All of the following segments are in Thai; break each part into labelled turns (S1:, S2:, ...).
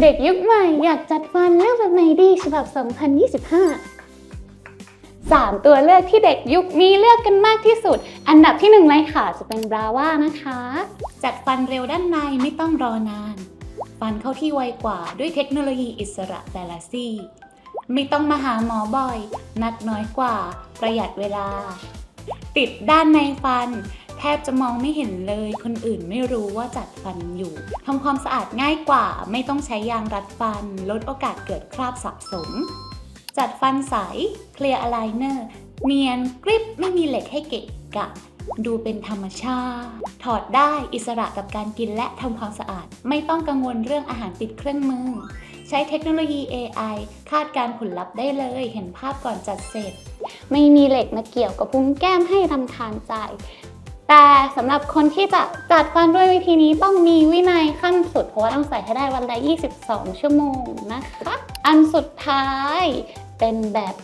S1: เด็กยุคใหม่อยากจัดฟันเลือกแบบไหนดีฉบับ 2025 3 ตัวเลือกที่เด็กยุคนี้เลือกกันมากที่สุด อันดับที่1เลยค่ะจะเป็นบราว่านะคะ จัดฟันเร็วด้านในไม่ต้องรอนาน ฟันเข้าที่ไวกว่าด้วยเทคโนโลยีอิสระแต่ละซี่ไม่ต้องมาหาหมอบ่อย นัดน้อยกว่า ประหยัดเวลา ติดด้านในฟัน แทบจะมองไม่เห็นเลย คนอื่นไม่รู้ว่าจัดฟันอยู่ทำความสะอาดง่ายกว่า ไม่ต้องใช้ยางรัดฟัน ลดโอกาสเกิดคราบสะสม จัดฟันใสเคลียร์อะไลเนอร์เนียนกริบไม่มีเหล็กให้เกะกะดูเป็นธรรมชาติ ถอดได้อิสระกับการกินและทำความสะอาด ไม่ต้องกังวลเรื่องอาหารติดเครื่องมือ ใช้เทคโนโลยี AI คาดการผลลัพธ์ได้เลย เห็นภาพก่อนจัดเสร็จ ไม่มีเหล็กมาเกี่ยวกับพุ้งแก้มให้รำคาญใจ แต่สำหรับคนที่จะจัดฟันด้วยวิธีนี้ต้องมีวินัยขั้นสุด เพราะว่าต้องใส่ให้ได้วันละ 22 ชั่วโมงนะคะ อันสุดท้ายเป็นแบบ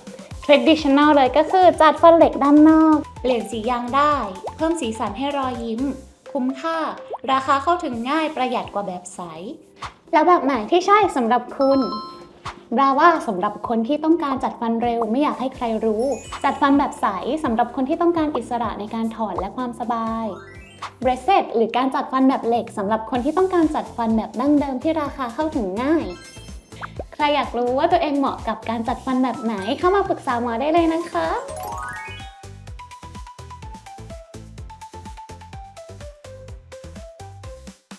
S1: traditional เลยก็คือจัดฟันเหล็กด้านนอก เปลี่ยนสียางได้ เพิ่มสีสันให้รอยยิ้ม คุ้มค่า ราคาเข้าถึงง่ายประหยัดกว่าแบบใส แล้วแบบไหนที่ใช่สำหรับคุณ บราว่าสำหรับคนที่ต้องการจัดฟันเร็ว ไม่อยากให้ใครรู้ จัดฟันแบบใสสำหรับคนที่ต้องการอิสระในการถอนและความสบายเบรเซตหรือการจัดฟันแบบเหล็กสำหรับคนที่ต้องการจัดฟันแบบดั้งเดิมที่ราคาเข้าถึงง่าย ใครอยากรู้ว่าตัวเองเหมาะกับการจัดฟันแบบไหนเข้ามาปรึกษาหมอได้เลยนะคะ